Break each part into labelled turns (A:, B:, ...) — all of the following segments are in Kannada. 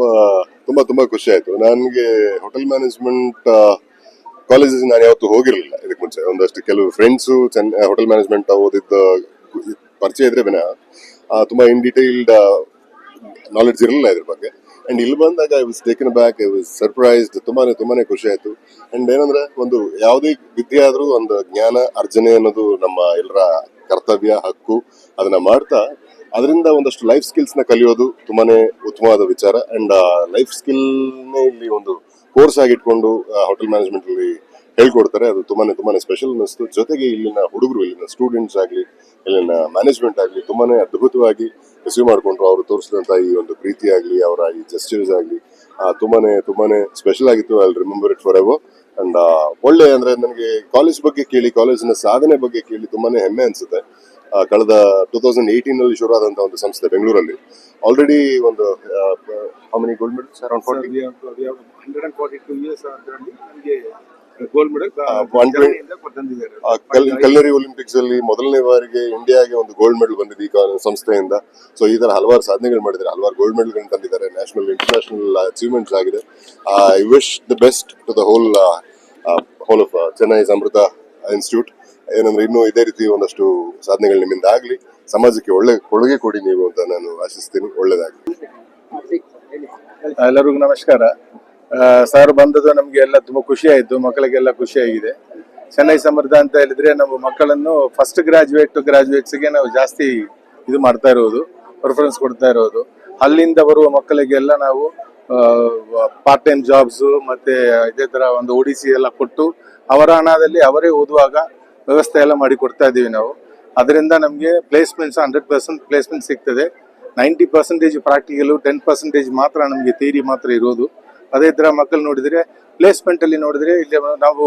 A: ತುಂಬಾ ತುಂಬಾ ತುಂಬಾ ಖುಷಿ ಆಯ್ತು. ನನಗೆ ಹೋಟೆಲ್ ಮ್ಯಾನೇಜ್ಮೆಂಟ್ ಕಾಲೇಜಸ್ ನಾನು ಯಾವತ್ತೂ ಹೋಗಿರಲಿಲ್ಲ. ಇದಕ್ಕೆ ಮುಂಚೆ ಒಂದಷ್ಟು ಕೆಲವು ಫ್ರೆಂಡ್ಸು ಚೆನ್ನ ಹೋಟೆಲ್ ಮ್ಯಾನೇಜ್ಮೆಂಟ್ ಓದಿದ್ದ, ಪರಿಚಯ ಇದ್ರೆ ವಿನ ತುಂಬಾ ಇನ್ ಡೀಟೇಲ್ಡ್ ನಾಲೆಡ್ಜ್ ಇರಲಿಲ್ಲ ಇದ್ರ ಬಗ್ಗೆ. ಅಂಡ್ ಇಲ್ಲಿ ಬಂದಾಗ I was taken back I was surprised ತುಂಬಾನೇ ತುಂಬಾನೇ ಖುಷಿ ಆಯ್ತು. ಅಂಡ್ ಏನಂದ್ರೆ ಒಂದು ಯಾವುದೇ ವಿದ್ಯೆ ಆದರೂ ಒಂದು ಜ್ಞಾನ, ಅರ್ಜನೆ ಅನ್ನೋದು ನಮ್ಮ ಎಲ್ಲರ ಕರ್ತವ್ಯ, ಹಕ್ಕು ಅದನ್ನ ಮಾಡ್ತಾ ಅದರಿಂದ ಒಂದಷ್ಟು ಲೈಫ್ ಸ್ಕಿಲ್ಸ್ನ ಕಲಿಯೋದು ತುಂಬಾನೇ ಉತ್ತಮವಾದ ವಿಚಾರ. ಅಂಡ್ ಲೈಫ್ ಸ್ಕಿಲ್ ಇಲ್ಲಿ ಒಂದು ಕೋರ್ಸ್ ಆಗಿ ಇಟ್ಕೊಂಡು ಹೋಟೆಲ್ ಮ್ಯಾನೇಜ್ಮೆಂಟ್ ಅಲ್ಲಿ ಹೇಳ್ಕೊಡ್ತಾರೆ. ಅದು ತುಂಬಾನೇ ತುಂಬಾನೇ ಸ್ಪೆಷಲ್ ಅನ್ನಿಸ್ತು. ಜೊತೆಗೆ ಇಲ್ಲಿನ ಹುಡುಗರು, ಇಲ್ಲಿನ ಸ್ಟೂಡೆಂಟ್ಸ್ ಆಗಲಿ, ಇಲ್ಲಿನ ಮ್ಯಾನೇಜ್ಮೆಂಟ್ ಆಗಲಿ ತುಂಬಾನೇ ಅದ್ಭುತವಾಗಿ ರಿಸೀವ್ ಮಾಡಿಕೊಂಡ್ರು. ಅವರು ತೋರಿಸಿದಂತ ಈ ಒಂದು ಪ್ರೀತಿ ಆಗಲಿ, ಅವರ ಈ ಜಸ್ಟಿಸ್ ಆಗಲಿ ತುಂಬಾನೇ ತುಂಬಾನೇ ಸ್ಪೆಷಲ್ ಆಗಿತ್ತು. I remember it forever and ಒಳ್ಳೆ ಅಂದ್ರೆ ನನಗೆ ಕಾಲೇಜ್ ಬಗ್ಗೆ ಕೇಳಿ ಕಾಲೇಜಿನ ಸಾಧನೆ ಬಗ್ಗೆ ಕೇಳಿ ತುಂಬಾನೇ ಹೆಮ್ಮೆ ಅನ್ಸುತ್ತೆ. ಕಳೆದ ಟೂ ತೌಸಂಡ್ ಏಯ್ಟೀನ್ ಅಲ್ಲಿ ಶುರು ಆದಂತ ಒಂದು ಸಂಸ್ಥೆ ಬೆಂಗಳೂರಲ್ಲಿ. ಆಲ್ರೆಡಿ ಒಂದು many gold medals around
B: Sir,
A: forty
B: we have, we have 142 years ಅದರಲ್ಲಿ ನಮಗೆ ಗೋಲ್ಡ್ ಮೆಡಲ್
A: ಕಲ್ಲರಿ ಒಲಿಂಪಿಕ್ಸ್ ಅಲ್ಲಿ ಮೊದಲನೇ ಬಾರಿಗೆ ಇಂಡಿಯಾಗೆ ಒಂದು ಗೋಲ್ಡ್ ಮೆಡಲ್ ಬಂದಿದೆ ಈ ಸಂಸ್ಥೆಯಿಂದ. ಸೊ ಈ ತರ ಹಲವಾರು ಸಾಧನೆಗಳು ಮಾಡಿದ್ದಾರೆ. ಹಲವಾರು ಗೋಲ್ಡ್ ಮೆಡಲ್ ತಂದಿದ್ದಾರೆ. ನ್ಯಾಷನಲ್ ಇಂಟರ್ನ್ಯಾಷನಲ್ ಅಚೀವ್ಮೆಂಟ್ಸ್ ಆಗಿದೆ. I wish the best to the whole whole of Chennai Samruddha institute ಏನಂದ್ರೆ ಇನ್ನೂ ಇದೇ ರೀತಿ ಒಂದಷ್ಟು ಸಾಧನೆಗಳು ನಿಮ್ಮಿಂದ ಆಗ್ಲಿ. ಸಮಾಜಕ್ಕೆ ಒಳ್ಳೆ, ಕೊಡುಗೆ ಕೊಡಿ ನೀವು ಅಂತ ನಾನು ಆಶಿಸ್ತೀನಿ. ಒಳ್ಳೇದಾಗಲಿ.
C: ಎಲ್ಲರಿಗೂ ನಮಸ್ಕಾರ. ಸರ್ ಬಂದದ್ದು ನಮ್ಗೆ ಎಲ್ಲ ತುಂಬಾ ಖುಷಿ ಆಯ್ತು. ಮಕ್ಕಳಿಗೆಲ್ಲ ಖುಷಿ ಆಗಿದೆ. ಚೆನ್ನೈ ಸಮೃದ್ಧ ಅಂತ ಹೇಳಿದ್ರೆ ನಾವು ಮಕ್ಕಳನ್ನು ಫಸ್ಟ್ ಗ್ರಾಜುಯೇಟ್ ಗ್ರಾಜುಯೇಟ್ಸ್ಗೆ ನಾವು ಜಾಸ್ತಿ ಇದು ಮಾಡ್ತಾ ಇರೋದು ಪ್ರಿಫರೆನ್ಸ್ ಕೊಡ್ತಾ ಇರೋದು. ಅಲ್ಲಿಂದ ಬರುವ ಮಕ್ಕಳಿಗೆಲ್ಲ ನಾವು ಪಾರ್ಟ್ ಟೈಮ್ ಜಾಬ್ಸ್ ಮತ್ತೆ ಇದೇ ತರ ಒಂದು ಒಡಿಸಿ ಎಲ್ಲ ಕೊಟ್ಟು ಅವರ ಹಣದಲ್ಲಿ ಅವರೇ ಓದುವಾಗ ವ್ಯವಸ್ಥೆ ಎಲ್ಲ ಮಾಡಿ ಕೊಡ್ತಾ ಇದ್ದೀವಿ ನಾವು. ಅದರಿಂದ ನಮಗೆ ಪ್ಲೇಸ್ಮೆಂಟ್ಸ್ ಹಂಡ್ರೆಡ್ ಪರ್ಸೆಂಟ್ ಪ್ಲೇಸ್ಮೆಂಟ್ ಸಿಗ್ತದೆ. Ninety percentage practical ten percentage ಮಾತ್ರ ನಮಗೆ ಥಿಯರಿ ಮಾತ್ರ ಇರೋದು. ಅದೇ ತರ ಮಕ್ಕಳು ನೋಡಿದ್ರೆ ಪ್ಲೇಸ್ಮೆಂಟ್ ಅಲ್ಲಿ ನೋಡಿದ್ರೆ ಇಲ್ಲಿ ನಾವು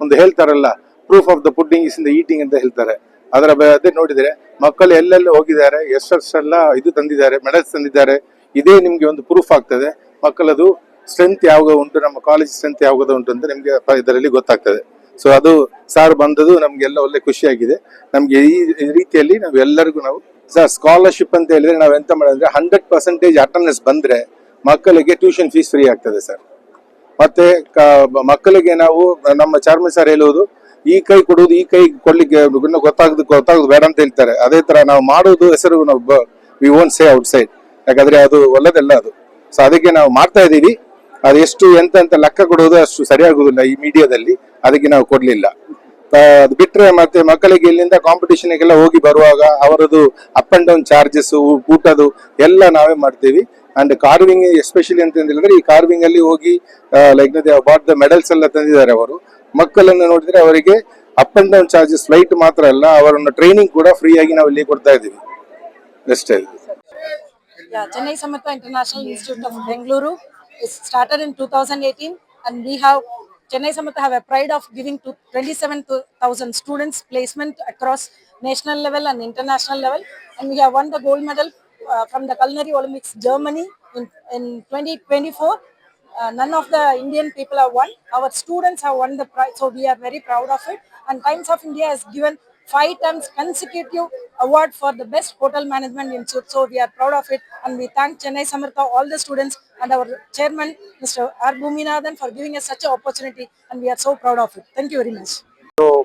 C: ಒಂದು ಹೇಳ್ತಾರಲ್ಲ proof of the pudding is in the eating ಅಂತ ಹೇಳ್ತಾರೆ. ಅದರ ಅದೇ ನೋಡಿದ್ರೆ ಮಕ್ಕಳು ಎಲ್ಲೆಲ್ಲ ಹೋಗಿದ್ದಾರೆ ಎಷ್ಟೆಲ್ಲ ಇದು ತಂದಿದ್ದಾರೆ ಮೆಡಲ್ಸ್ ತಂದಿದ್ದಾರೆ, ಇದೇ ನಿಮಗೆ ಒಂದು ಪ್ರೂಫ್ ಆಗ್ತದೆ. ಮಕ್ಕಳದು ಸ್ಟ್ರೆಂತ್ ಯಾವಾಗ ಉಂಟು, ನಮ್ಮ ಕಾಲೇಜ್ ಸ್ಟ್ರೆಂತ್ ಯಾವಾಗ ಉಂಟು ಅಂತ ನಿಮಗೆ ಇದರಲ್ಲಿ ಗೊತ್ತಾಗ್ತದೆ. ಸೊ ಅದು ಸಾರ್ ಬಂದದ್ದು ನಮಗೆಲ್ಲ ಒಳ್ಳೆ ಖುಷಿಯಾಗಿದೆ. ನಮಗೆ ಈ ರೀತಿಯಲ್ಲಿ ನಾವು ಎಲ್ಲರಿಗೂ ನಾವು ಸರ್ ಸ್ಕಾಲರ್ಶಿಪ್ ಅಂತ ಹೇಳಿದ್ರೆ ನಾವು ಎಂತ ಮಾಡಿದ್ರೆ ಹಂಡ್ರೆಡ್ ಪರ್ಸೆಂಟೇಜ್ ಅಟೆಂಡೆನ್ಸ್ ಬಂದ್ರೆ ಮಕ್ಕಳಿಗೆ ಟ್ಯೂಷನ್ ಫೀಸ್ ಫ್ರೀ ಆಗ್ತದೆ ಸರ್ ಮತ್ತೆ ಮಕ್ಕಳಿಗೆ ನಾವು, ನಮ್ಮ ಚಾರ್ಮಿ ಸರ್ ಹೇಳುವುದು, ಈ ಕೈ ಕೊಡುವುದು, ಈ ಕೈ ಕೊಡ್ಲಿಕ್ಕೆ ಗೊತ್ತಾಗದು, ಗೊತ್ತಾಗುದು ಬೇಡ ಅಂತ ಹೇಳ್ತಾರೆ. ಅದೇ ತರ ನಾವು ಮಾಡುವುದು ಹೆಸರು ನಾವು we own say outside ಯಾಕಂದ್ರೆ ಅದು ಒಳ್ಳೇದಲ್ಲ ಅದು. ಸೊ ಅದಕ್ಕೆ ನಾವು ಮಾಡ್ತಾ ಇದ್ದೀವಿ. ಅದು ಎಷ್ಟು, ಎಂತ ಅಂತ ಲೆಕ್ಕ ಕೊಡೋದು ಅಷ್ಟು ಸರಿಯಾಗುವುದಿಲ್ಲ ಈ ಮೀಡಿಯಾದಲ್ಲಿ. ಅದಕ್ಕೆ ನಾವು ಕೊಡ್ಲಿಲ್ಲ. ಅದು ಬಿಟ್ಟರೆ ಮತ್ತೆ ಮಕ್ಕಳಿಗೆ ಇಲ್ಲಿಂದ ಕಾಂಪಿಟೇಷನ್ಗೆಲ್ಲ ಹೋಗಿ ಬರುವಾಗ ಅವರದು ಅಪ್ ಅಂಡ್ ಡೌನ್ ಚಾರ್ಜಸ್ ಊಟದು ಎಲ್ಲ ನಾವೇ ಮಾಡ್ತೀವಿ. ಅಂಡ್ ಕಾರ್ವಿಂಗ್ ಎಸ್ಪೆಷಲಿ ಅಂತ ಹೇಳಿದ್ರೆ ಈ ಕಾರ್ವಿಂಗ್ ಅಲ್ಲಿ ಹೋಗಿ ಲೈಕ್ ಬಾಟ್ ದ ಮೆಡಲ್ಸ್ ಎಲ್ಲ ತಂದಿದ್ದಾರೆ ಅವರು. ಮಕ್ಕಳನ್ನು ನೋಡಿದ್ರೆ ಅವರಿಗೆ up and down charges flight ಮಾತ್ರ ಅಲ್ಲ, ಅವರನ್ನು ಟ್ರೈನಿಂಗ್ ಕೂಡ ಫ್ರೀ ಆಗಿ ನಾವು ಇಲ್ಲಿ ಕೊಡ್ತಾ ಇದ್ದೀವಿ. ಅಷ್ಟೇ.
D: Yeah, Chennai Samatha International Institute of Bengaluru is started in 2018 and we have Chennai Samatha have a pride of giving to 27,000 students placement across national level and international level and we have won the gold medal uh, from the Culinary Olympics Germany in, in 2024. Uh, none of the Indian people have won. Our students have won the prize, so we are very proud of it. And Times of India has given five times consecutive award for the best hotel management institute. So we are proud of it, and we thank Chennai Samartha, all the students, and our chairman, Mr. R. Bhuminathan, for giving us such an opportunity, and we are so proud of it. Thank you very much.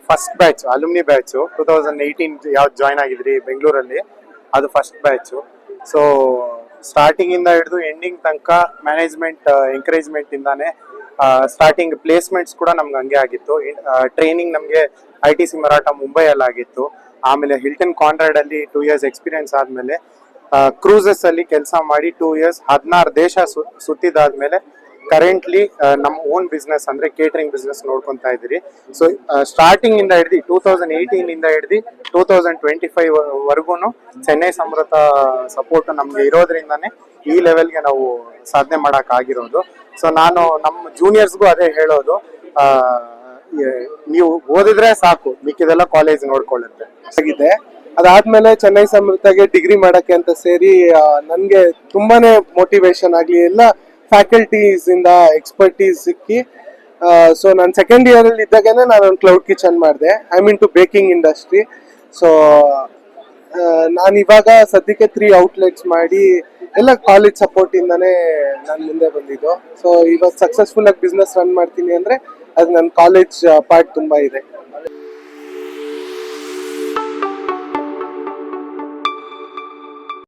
E: First batch alumni batch two thousand eighteen ಯಾವ್ದು ಜಾಯ್ನ್ ಆಗಿದ್ರಿ ಬೆಂಗಳೂರಲ್ಲಿ ಅದು ಫಸ್ಟ್ ಬ್ಯಾಚ್ ಸೊ ಸ್ಟಾರ್ಟಿಂಗ್ ಇಂದ ಹಿಡಿದು ಎಂಡಿಂಗ್ ತನಕ ಮ್ಯಾನೇಜ್ಮೆಂಟ್ ಎಂಕರೇಜ್ಮೆಂಟ್ ಇಂದಾನೆ ಸ್ಟಾರ್ಟಿಂಗ್ ಪ್ಲೇಸ್ಮೆಂಟ್ಸ್ ಕೂಡ ನಮ್ಗೆ ಹಂಗೆ ಆಗಿತ್ತು. ಟ್ರೈನಿಂಗ್ ನಮಗೆ ಐ ಟಿ ಸಿ ಮರಾಠ ಮುಂಬೈಯಲ್ಲಿ ಆಗಿತ್ತು ಆಮೇಲೆ ಹಿಲ್ಟನ್ ಕಾನ್ರಾಡ್ ಅಲ್ಲಿ ಟೂ ಇಯರ್ಸ್ ಎಕ್ಸ್ಪೀರಿಯನ್ಸ್ ಆದ್ಮೇಲೆ ಕ್ರೂಸಸ್ ಅಲ್ಲಿ ಕೆಲಸ ಮಾಡಿ ಟೂ ಇಯರ್ಸ್ ಹದಿನಾರು ದೇಶ ಸುತ್ತಿದಾದ್ಮೇಲೆ ಕರೆಂಟ್ಲಿ ನಮ್ಮ ಓನ್ ಬಿಸ್ನೆಸ್ ಅಂದ್ರೆ ಕೇಟರಿಂಗ್ ಬಿಸ್ನೆಸ್ ನೋಡ್ಕೊಂತಾ ಇದ್ದೀರಿ. ಸೊ ಸ್ಟಾರ್ಟಿಂಗ್ ಇಂದ ಹಿಡ್ದು ಟೂ ತೌಸಂಡ್ ಏಯ್ಟೀನ್ ಇಂದ ಹಿಡ್ದು ಟೂ ತೌಸಂಡ್ ಟ್ವೆಂಟಿ ಫೈವ್ ವರ್ಗು ಚೆನ್ನೈ ಸಮೃದ್ಧ ಸಪೋರ್ಟ್ ನಮ್ಗೆ ಇರೋದ್ರಿಂದಾನೇ ಈ ಲೆವೆಲ್ಗೆ ನಾವು ಸಾಧನೆ ಮಾಡಕ್ ಆಗಿರೋದು. ಸೊ ನಾನು ನಮ್ಮ ಜೂನಿಯರ್ಸ್ಗೂ ಅದೇ ಹೇಳೋದು ನೀವು ಓದಿದ್ರೆ ಸಾಕು, ಮಿಕ್ಕಿದೆಲ್ಲ ಕಾಲೇಜ್ ನೋಡ್ಕೊಳ್ಳುತ್ತೆ.
F: ಆಗಿದೆ. ಅದಾದ್ಮೇಲೆ ಚೆನ್ನೈ ಸಮೃದ್ಧಗೆ ಡಿಗ್ರಿ ಮಾಡಕ್ಕೆ ಅಂತ ಸೇರಿ ನನ್ಗೆ ತುಂಬಾನೇ ಮೋಟಿವೇಶನ್ ಆಗ್ಲಿ, ಎಲ್ಲ ಫ್ಯಾಕಲ್ಟೀಸ್ ಇಂದ ಎಕ್ಸ್ಪರ್ಟೀಸ್ ಸಿಕ್ಕಿ ಸೊ ನಾನು ಸೆಕೆಂಡ್ ಇಯರ್ ಅಲ್ಲಿ ಇದ್ದಾಗೇನೆ ನಾನು ಕ್ಲೌಡ್ ಕಿಚನ್ ಮಾಡಿದೆ. I mean to baking industry so ನಾನು ಇವಾಗ ಸದ್ಯಕ್ಕೆ ತ್ರೀ ಔಟ್ಲೆಟ್ಸ್ ಮಾಡಿ ಎಲ್ಲ ಕಾಲೇಜ್ ಸಪೋರ್ಟ್ ಇಂದಾನೇ ನಾನು ಮುಂದೆ ಬಂದಿದ್ದು. ಸೊ ಇವಾಗ ಸಕ್ಸಸ್ಫುಲ್ ಆಗಿ ಬಿಸ್ನೆಸ್ ರನ್ ಮಾಡ್ತೀನಿ ಅಂದ್ರೆ, ಅದು ನನ್ನ ಕಾಲೇಜ್ ಪಾರ್ಟ್ ತುಂಬಾ ಇದೆ.